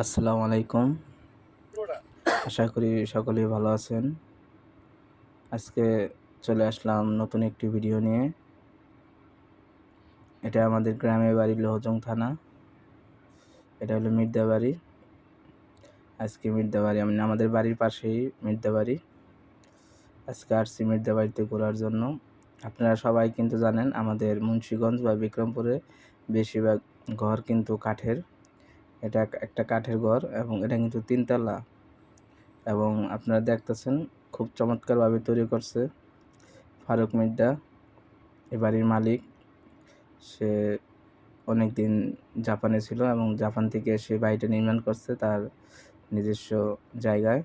আসসালামু আলাইকুম। আশা করি সকলেই ভালো আছেন। আজকে চলে আসলাম নতুন একটি ভিডিও নিয়ে। এটা আমাদের গ্রামের বাড়ি লোহজং থানা। এটা হলো মির্দাবাড়ি আজকে মির্দাবাড়ি মানে আমাদের বাড়ির পাশেই মির্দাবাড়ি আজকে আসছি মির্দাবাড়িতে ঘোরার জন্য। আপনারা সবাই কিন্তু জানেন, আমাদের মুন্সীগঞ্জ বা বিক্রমপুরে বেশিরভাগ ঘর কিন্তু কাঠের। এটা একটা কাঠের ঘর এবং এটা কিন্তু তিনতলা এবং আপনারা দেখতেছেন খুব চমৎকারভাবে তৈরি করছে ফারুক মির্জা এ বাড়ির মালিক। সে অনেক দিন জাপানে ছিল এবং জাপান থেকে সে বাড়িটা নির্মাণ করছে তার নিজস্ব জায়গায়।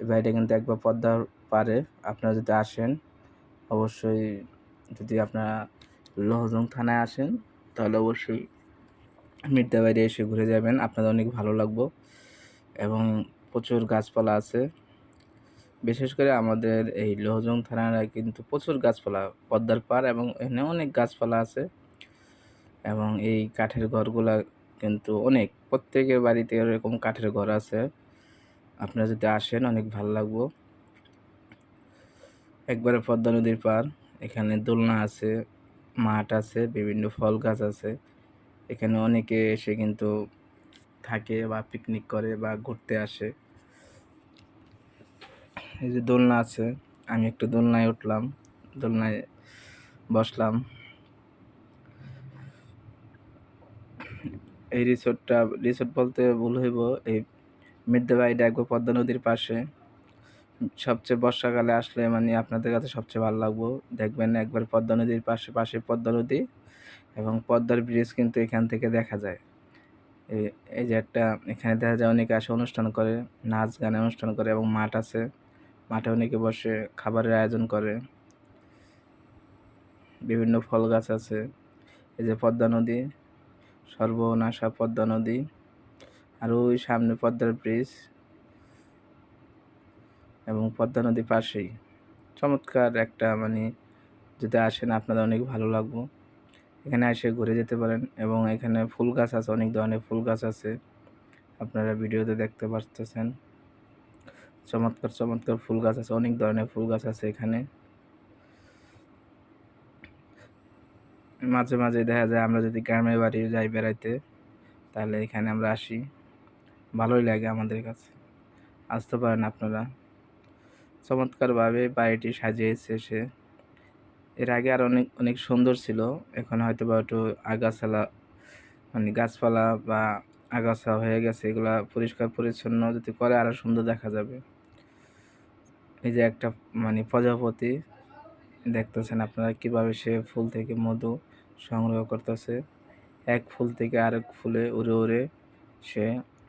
এই বাড়িটা কিন্তু একবার পদ্মার পারে আপনারা যদি আসেন অবশ্যই যদি আপনারা লোহজং থানায় আসেন তাহলে অবশ্যই মির্জা বাইরে এসে ঘুরে যাবেন। আপনাদের অনেক ভালো লাগবো এবং প্রচুর গাছপালা আছে। বিশেষ করে আমাদের এই লোহজং থানায় কিন্তু প্রচুর গাছপালা, পদ্মার পার এবং এখানে অনেক গাছপালা আছে এবং এই কাঠের ঘরগুলা কিন্তু অনেক, প্রত্যেকের বাড়িতে এরকম কাঠের ঘর আছে। আপনারা যদি আসেন, অনেক ভালো লাগবো। একবারে পদ্মা নদীর পার এখানে দোলনা আছে, মাঠ আছে, বিভিন্ন ফল গাছ আছে। এখানে অনেকে এসে কিন্তু থাকে বা পিকনিক করে বা ঘুরতে আসে। এই যে দোলনা আছে, আমি একটু দোলনায় উঠলাম, দোলনায় বসলাম। এই রিসোর্টটা, রিসোর্ট বলতে ভুল হইব, এই মির্দাবাড়িটা একবার পদ্মা নদীর পাশে। সবচেয়ে বর্ষাকালে আসলে মানে আপনাদের কাছে সবচেয়ে ভালো লাগবো। দেখবেন একবার পদ্মা নদীর পাশে পাশে পদ্মা নদী। এবং পদ্মার ব্রিজ কিন্তু এখান থেকে দেখা যায়। এই যে একটা, এখানে দেখা যায় অনেকে আসে অনুষ্ঠান করে, নাচ গানে অনুষ্ঠান করে এবং মাঠ আছে। মাঠে অনেকে বসে খাবারের আয়োজন করে। বিভিন্ন ফল গাছ আছে। এই যে পদ্মা নদী, সর্বনাশা পদ্মা নদী, আর ওই সামনে পদ্মার ব্রিজ এবং পদ্মা নদীর পাশেই। চমৎকার একটা মানে যদি আসেন আপনাদের অনেক ভালো লাগবো। এখানে এসে ঘুরে যেতে পারেন এবং এখানে ফুল গাছ আছে, অনেক ধরনের ফুল গাছ আছে। আপনারা ভিডিওতে দেখতে পাচ্ছেন চমৎকার চমৎকার ফুল গাছ আছে, অনেক ধরনের ফুল গাছ আছে এখানে। মাঝে মাঝে দেখা যায় আমরা যদি গ্রামের বাড়ি যাই বেড়াইতে, তাহলে এখানে আমরা আসি। ভালোই লাগে আমাদের কাছে। আসতে পারেন আপনারা। চমৎকারভাবে বাড়িটি সাজিয়েছে সে। এর আগে আর অনেক অনেক সুন্দর ছিল। এখন হয়তো বা একটু আগাছালা মানে গাছপালা বা আগাছা হয়ে গেছে, এগুলা পরিষ্কার পরিচ্ছন্ন যদি করে আরও সুন্দর দেখা যাবে। এই যে একটা মানে প্রজাপতি, দেখতেছেন আপনারা কীভাবে সে ফুল থেকে মধু সংগ্রহ করতেছে। এক ফুল থেকে আরেক ফুলে উড়ে উড়ে সে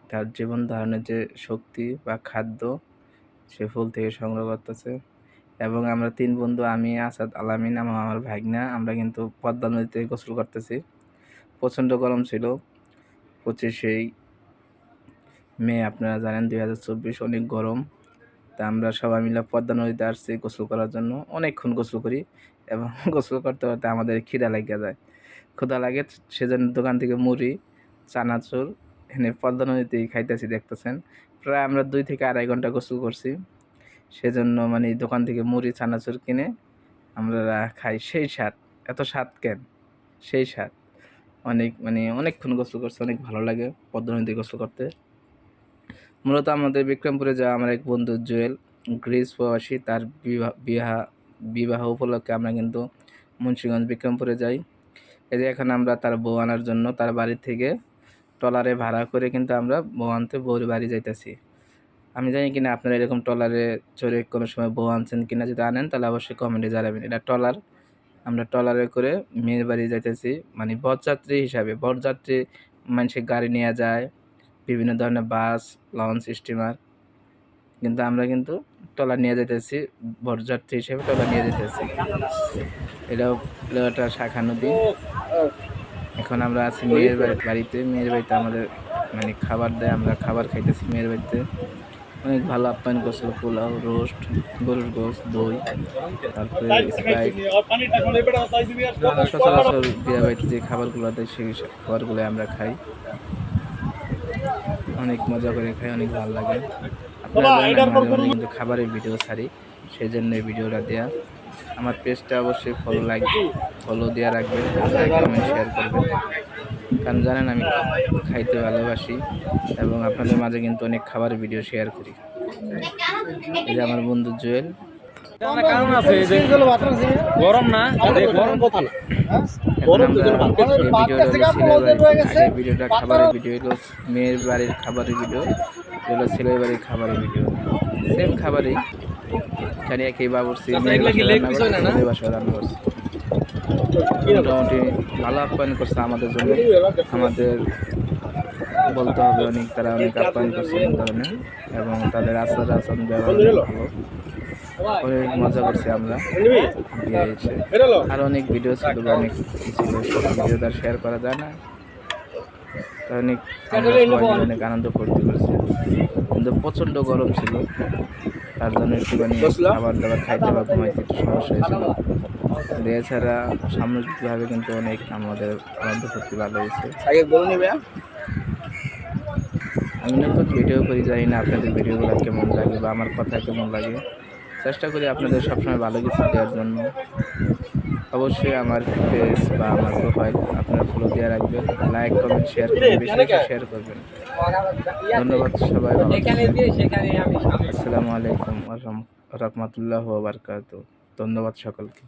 তার জীবন ধারণের যে শক্তি বা খাদ্য সে ফুল থেকে সংগ্রহ করতেছে। এবং আমরা তিন বন্ধু, আমি, আসাদ, আলামিন, এবং আমার ভাগনা, আমরা কিন্তু পদ্মা নদীতে গোসল করতেছি। প্রচণ্ড গরম ছিল। পঁচিশেই মে, আপনারা জানেন, দুই হাজার চব্বিশ, অনেক গরম। তা আমরা সবাই মিলে পদ্মা নদীতে আসছি গোসল করার জন্য। অনেকক্ষণ গোসল করি এবং গোসল করতে করতে আমাদের খিদা লেগে যায়। ক্ষুদা লাগে, সেজন্য দোকান থেকে মুড়ি, চানাচুর এনে পদ্মা নদীতেই খাইতেছি, দেখতেছেন। প্রায় আমরা দুই থেকে আড়াই ঘণ্টা গোসল করছি। সেজন্য মানে দোকান থেকে মুড়ি, চানাচুর কিনে আমরা খাই। সেই স্বাদ, এত স্বাদ কেন? সেই স্বাদ। অনেক মানে অনেকক্ষণ গোসল করছে, অনেক ভালো লাগে পদ্মা নদীতে গোসল করতে। মূলত আমাদের বিক্রমপুরে যাওয়া আমার এক বন্ধু জুয়েল, গ্রিস প্রবাসী, তার বিবাহ বিবাহ বিবাহ উপলক্ষে আমরা কিন্তু মুন্সীগঞ্জ বিক্রমপুরে যাই। এই যে এখন আমরা তার বউ আনার জন্য, তার বাড়ি থেকে ট্রলারে ভাড়া করে কিন্তু আমরা বউ আনতে বউর বাড়ি যাইতেছি। আমি জানি কিনা আপনারা এরকম ট্রলারে চড়ে কোনো সময় বউ আনছেন কিনা যদি আনেন, তাহলে অবশ্যই কমেন্টে জানাবেন। এটা ট্রলার। আমরা ট্রলারে করে মেয়ের বাড়ি যাইতেছি। মানে বরযাত্রী হিসাবে, বরযাত্রী মানুষের গাড়ি নিয়ে যায়, বিভিন্ন ধরনের বাস, লঞ্চ, স্টিমার। কিন্তু আমরা কিন্তু ট্রলার নিয়ে যেতেছি বরযাত্রী হিসেবে ট্রলার নিয়ে যেতেছি এটাও একটা শাখা নদী। এখন আমরা আছি মেয়ের বাড়ি বাড়িতে। মেয়ের বাড়িতে আমাদের মানে খাবার দেয়, আমরা খাবার খাইতেছি মেয়ের বাড়িতে। অনেক ভালো আপ্যায়ন করছিল পোলাও রোস্ট গরুর গোস দই তারপরে স্প্রাইট। সচরাচর বিয়ে বাড়িতে যে খাবারগুলো দেয় সেই খাবারগুলো আমরা খাই। অনেক মজা করে খাই অনেক ভালো লাগে। আপনারা কিন্তু খাবারের ভিডিও ছাড়ি সেই জন্য এই ভিডিওটা দেয়া। আমার পেজটা অবশ্যই ফলো লাগবে ফলো দেওয়া রাখবেন লাইক কমেন্ট শেয়ার করবেন। কারণ জানেন আমি খাইতে ভালোবাসি এবং আপনাদের মাঝে কিন্তু অনেক খাবারের ভিডিও শেয়ার করি। এই যে আমার বন্ধু জুয়েল। কারণ আছে যে গরম না? গরম কথা না। এখন আমরা এই ভিডিওটা খাবারের ভিডিও মেয়ের বাড়ির খাবারের ভিডিও হলো ছেলের বাড়ির খাবারের ভিডিও সেম খাবারই। এখানে একই বাবুর্চি মেয়ের বাসায় রান্না করছে, মোটামুটি ভালো আপ্যায়ন করছে আমাদের জন্য। আমাদের বলতে হবে অনেক, তারা অনেক আপ্যায়ন করছে ধরনের এবং তাদের আচার আচরণ ব্যবহার অনেক ভালো। অনেক মজা করছি আমরা। আর অনেক ভিডিও ছিল, অনেক ছিল ভিডিও তার শেয়ার করা যায় না। তো অনেক অনেক আনন্দ করতে করেছি। কিন্তু প্রচণ্ড গরম ছিল, তার জন্য একটুখানি খাবার দাবার খাইতে বা ঘুমাইতে একটু সমস্যা হয়েছিল। কিন্তু এছাড়া সামগ্রিকভাবে কিন্তু অনেক আমাদের আনন্দ করতে ভালো হয়েছে। আগে বলে নিবে আমি নতুন ভিডিও করি জানি না আপনাদের ভিডিওগুলো কেমন লাগে বা আমার কথা কেমন লাগে। চেষ্টা করি আপনাদের সবসময় ভালো কিছু দেওয়ার জন্য। অবশ্যই আমার পেজ বা আমার প্রোফাইল আপনারা ফলো দিয়ে রাখবেন। লাইক কমেন্ট শেয়ার করবেন বেশি বেশি শেয়ার করবেন। ধন্যবাদ সবাই। আসসালামু আলাইকুম রহমতুল্লাহ বারকাত ধন্যবাদ সকলকে।